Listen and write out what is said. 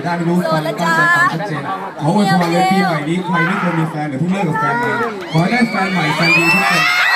จะได้ไม่รู้ความตั้งใจฟัมชัดเจนขออวยพรเลยปีใหม่นี้ใครไม่เคยมีแฟนหรือเพิ่งเลิกกับแฟนมาขอให้ได้แฟนใหม่แฟนดีทุกคน